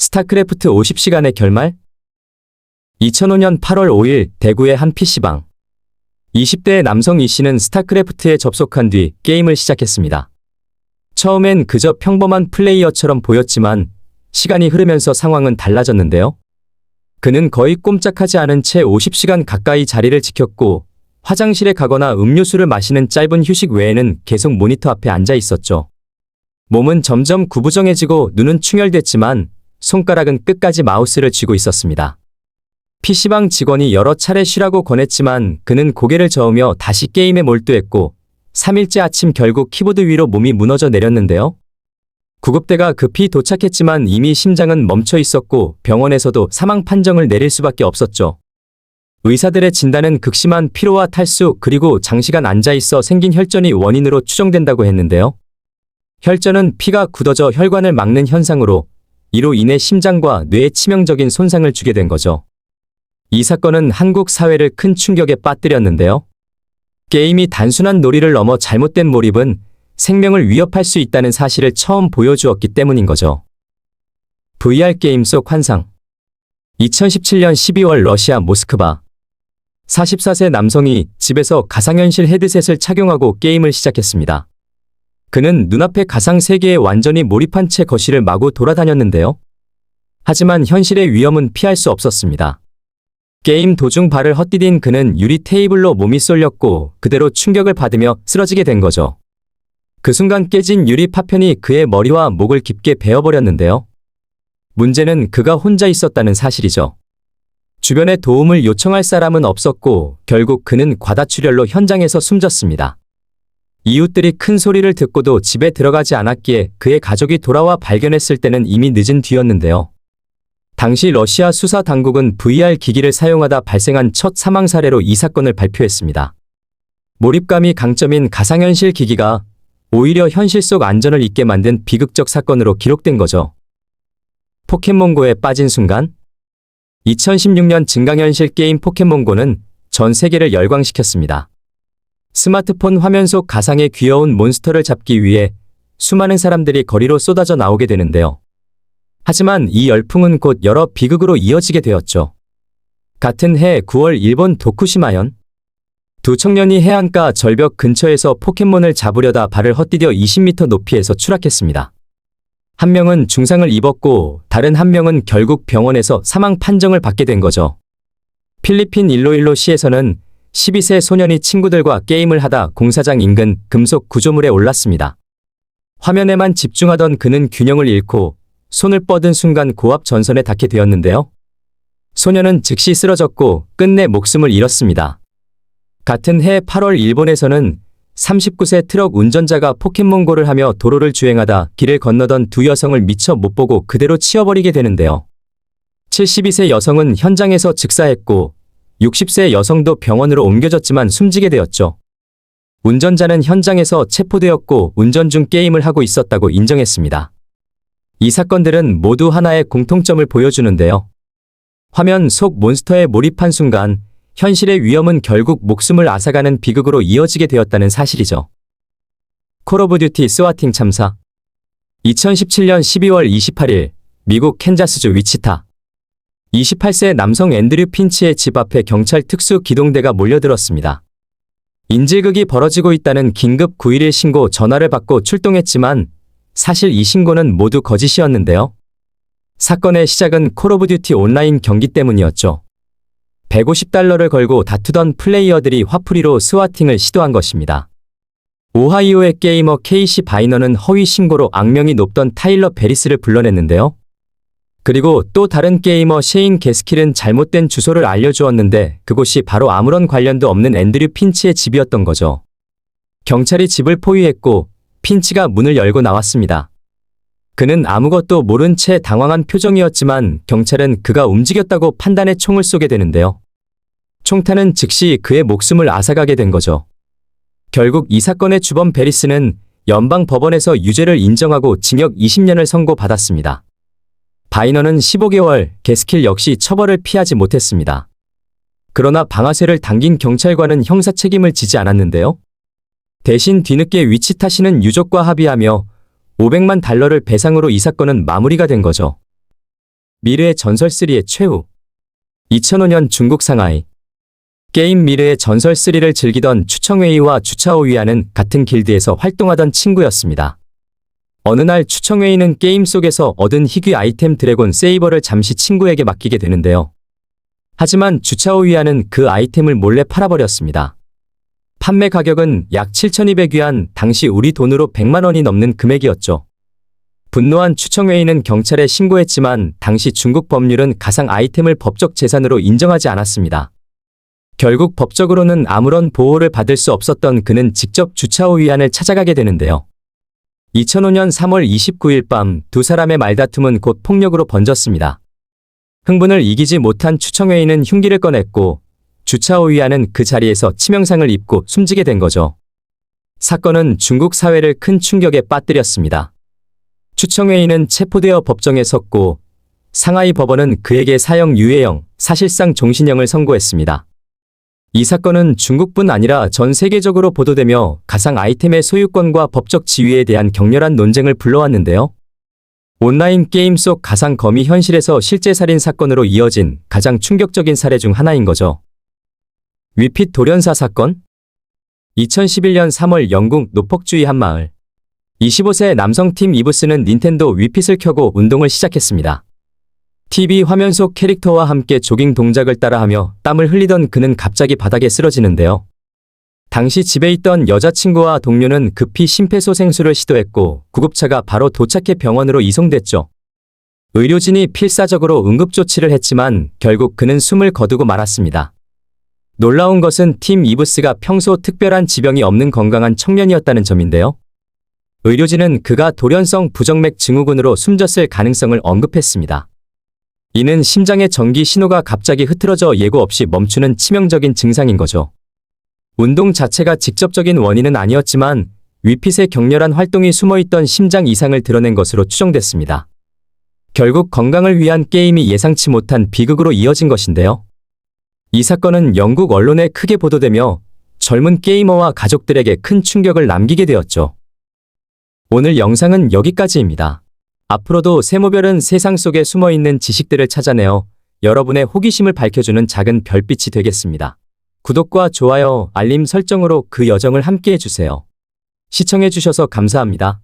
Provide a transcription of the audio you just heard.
스타크래프트 50시간의 결말? 2005년 8월 5일 대구의 한 PC방. 20대의 남성 이 씨는 스타크래프트에 접속한 뒤 게임을 시작했습니다. 처음엔 그저 평범한 플레이어처럼 보였지만 시간이 흐르면서 상황은 달라졌는데요. 그는 거의 꼼짝하지 않은 채 50시간 가까이 자리를 지켰고 화장실에 가거나 음료수를 마시는 짧은 휴식 외에는 계속 모니터 앞에 앉아 있었죠. 몸은 점점 구부정해지고 눈은 충혈됐지만 손가락은 끝까지 마우스를 쥐고 있었습니다. PC방 직원이 여러 차례 쉬라고 권했지만 그는 고개를 저으며 다시 게임에 몰두했고 3일째 아침 결국 키보드 위로 몸이 무너져 내렸는데요. 구급대가 급히 도착했지만 이미 심장은 멈춰 있었고 병원에서도 사망 판정을 내릴 수밖에 없었죠. 의사들의 진단은 극심한 피로와 탈수 그리고 장시간 앉아 있어 생긴 혈전이 원인으로 추정된다고 했는데요. 혈전은 피가 굳어져 혈관을 막는 현상으로 이로 인해 심장과 뇌에 치명적인 손상을 주게 된 거죠. 이 사건은 한국 사회를 큰 충격에 빠뜨렸는데요. 게임이 단순한 놀이를 넘어 잘못된 몰입은 생명을 위협할 수 있다는 사실을 처음 보여주었기 때문인 거죠. VR 게임 속 환상 2017년 12월 러시아 모스크바 44세 남성이 집에서 가상현실 헤드셋을 착용하고 게임을 시작했습니다. 그는 눈앞의 가상 세계에 완전히 몰입한 채 거실을 마구 돌아다녔는데요. 하지만 현실의 위험은 피할 수 없었습니다. 게임 도중 발을 헛디딘 그는 유리 테이블로 몸이 쏠렸고 그대로 충격을 받으며 쓰러지게 된 거죠. 그 순간 깨진 유리 파편이 그의 머리와 목을 깊게 베어버렸는데요. 문제는 그가 혼자 있었다는 사실이죠. 주변에 도움을 요청할 사람은 없었고 결국 그는 과다출혈로 현장에서 숨졌습니다. 이웃들이 큰 소리를 듣고도 집에 들어가지 않았기에 그의 가족이 돌아와 발견했을 때는 이미 늦은 뒤였는데요. 당시 러시아 수사 당국은 VR 기기를 사용하다 발생한 첫 사망 사례로 이 사건을 발표했습니다. 몰입감이 강점인 가상현실 기기가 오히려 현실 속 안전을 잊게 만든 비극적 사건으로 기록된 거죠. 포켓몬고에 빠진 순간 2016년 증강현실 게임 포켓몬고는 전 세계를 열광시켰습니다. 스마트폰 화면 속 가상의 귀여운 몬스터를 잡기 위해 수많은 사람들이 거리로 쏟아져 나오게 되는데요. 하지만 이 열풍은 곧 여러 비극으로 이어지게 되었죠. 같은 해 9월 일본 도쿠시마현 두 청년이 해안가 절벽 근처에서 포켓몬을 잡으려다 발을 헛디뎌 20m 높이에서 추락했습니다. 한 명은 중상을 입었고 다른 한 명은 결국 병원에서 사망 판정을 받게 된 거죠. 필리핀 일로일로 시에서는 12세 소년이 친구들과 게임을 하다 공사장 인근 금속 구조물에 올랐습니다. 화면에만 집중하던 그는 균형을 잃고 손을 뻗은 순간 고압 전선에 닿게 되었는데요. 소년은 즉시 쓰러졌고 끝내 목숨을 잃었습니다. 같은 해 8월 일본에서는 39세 트럭 운전자가 포켓몬고를 하며 도로를 주행하다 길을 건너던 두 여성을 미처 못 보고 그대로 치워버리게 되는데요. 72세 여성은 현장에서 즉사했고 60세 여성도 병원으로 옮겨졌지만 숨지게 되었죠. 운전자는 현장에서 체포되었고 운전 중 게임을 하고 있었다고 인정했습니다. 이 사건들은 모두 하나의 공통점을 보여주는데요. 화면 속 몬스터에 몰입한 순간 현실의 위험은 결국 목숨을 앗아가는 비극으로 이어지게 되었다는 사실이죠. 콜 오브 듀티 스와팅 참사 2017년 12월 28일 미국 캔자스주 위치타 28세 남성 앤드류 핀치의 집 앞에 경찰 특수 기동대가 몰려들었습니다. 인질극이 벌어지고 있다는 긴급 911 신고 전화를 받고 출동했지만 사실 이 신고는 모두 거짓이었는데요. 사건의 시작은 콜 오브 듀티 온라인 경기 때문이었죠. 150달러를 걸고 다투던 플레이어들이 화풀이로 스와팅을 시도한 것입니다. 오하이오의 게이머 케이시 바이너는 허위 신고로 악명이 높던 타일러 베리스를 불러냈는데요. 그리고 또 다른 게이머 셰인 게스킬은 잘못된 주소를 알려주었는데 그곳이 바로 아무런 관련도 없는 앤드류 핀치의 집이었던 거죠. 경찰이 집을 포위했고 핀치가 문을 열고 나왔습니다. 그는 아무것도 모른 채 당황한 표정이었지만 경찰은 그가 움직였다고 판단해 총을 쏘게 되는데요. 총탄은 즉시 그의 목숨을 앗아가게 된 거죠. 결국 이 사건의 주범 베리스는 연방 법원에서 유죄를 인정하고 징역 20년을 선고받았습니다. 바이너는 15개월, 게스킬 역시 처벌을 피하지 못했습니다. 그러나 방아쇠를 당긴 경찰관은 형사 책임을 지지 않았는데요. 대신 뒤늦게 위치타 씨는 유족과 합의하며 500만 달러를 배상으로 이 사건은 마무리가 된 거죠. 미르의 전설 3의 최후 2005년 중국 상하이 게임 미르의 전설 3를 즐기던 추청웨이와 주차오위아는 같은 길드에서 활동하던 친구였습니다. 어느 날 추청웨이는 게임 속에서 얻은 희귀 아이템 드래곤 세이버를 잠시 친구에게 맡기게 되는데요. 하지만 주차오위아는 그 아이템을 몰래 팔아버렸습니다. 판매 가격은 약 7,200위안, 당시 우리 돈으로 100만 원이 넘는 금액이었죠. 분노한 추청회의는 경찰에 신고했지만 당시 중국 법률은 가상 아이템을 법적 재산으로 인정하지 않았습니다. 결국 법적으로는 아무런 보호를 받을 수 없었던 그는 직접 주차오 위안을 찾아가게 되는데요. 2005년 3월 29일 밤 두 사람의 말다툼은 곧 폭력으로 번졌습니다. 흥분을 이기지 못한 추청회의는 흉기를 꺼냈고 주차오 위안은 그 자리에서 치명상을 입고 숨지게 된 거죠. 사건은 중국 사회를 큰 충격에 빠뜨렸습니다. 추청회의는 체포되어 법정에 섰고 상하이 법원은 그에게 사형 유예형, 사실상 종신형을 선고했습니다. 이 사건은 중국뿐 아니라 전 세계적으로 보도되며 가상 아이템의 소유권과 법적 지위에 대한 격렬한 논쟁을 불러왔는데요. 온라인 게임 속 가상 검이 현실에서 실제 살인 사건으로 이어진 가장 충격적인 사례 중 하나인 거죠. 위핏 돌연사 사건? 2011년 3월 영국 노폭주의 한 마을. 25세 남성 팀 이브스는 닌텐도 위핏을 켜고 운동을 시작했습니다. TV 화면 속 캐릭터와 함께 조깅 동작을 따라하며 땀을 흘리던 그는 갑자기 바닥에 쓰러지는데요. 당시 집에 있던 여자친구와 동료는 급히 심폐소생술을 시도했고 구급차가 바로 도착해 병원으로 이송됐죠. 의료진이 필사적으로 응급조치를 했지만 결국 그는 숨을 거두고 말았습니다. 놀라운 것은 팀 이브스가 평소 특별한 지병이 없는 건강한 청년이었다는 점인데요. 의료진은 그가 돌연성 부정맥 증후군으로 숨졌을 가능성을 언급했습니다. 이는 심장의 전기 신호가 갑자기 흐트러져 예고 없이 멈추는 치명적인 증상인 거죠. 운동 자체가 직접적인 원인은 아니었지만 위핏의 격렬한 활동이 숨어있던 심장 이상을 드러낸 것으로 추정됐습니다. 결국 건강을 위한 게임이 예상치 못한 비극으로 이어진 것인데요. 이 사건은 영국 언론에 크게 보도되며 젊은 게이머와 가족들에게 큰 충격을 남기게 되었죠. 오늘 영상은 여기까지입니다. 앞으로도 세모별은 세상 속에 숨어 있는 지식들을 찾아내어 여러분의 호기심을 밝혀주는 작은 별빛이 되겠습니다. 구독과 좋아요, 알림 설정으로 그 여정을 함께 해 주세요. 시청해 주셔서 감사합니다.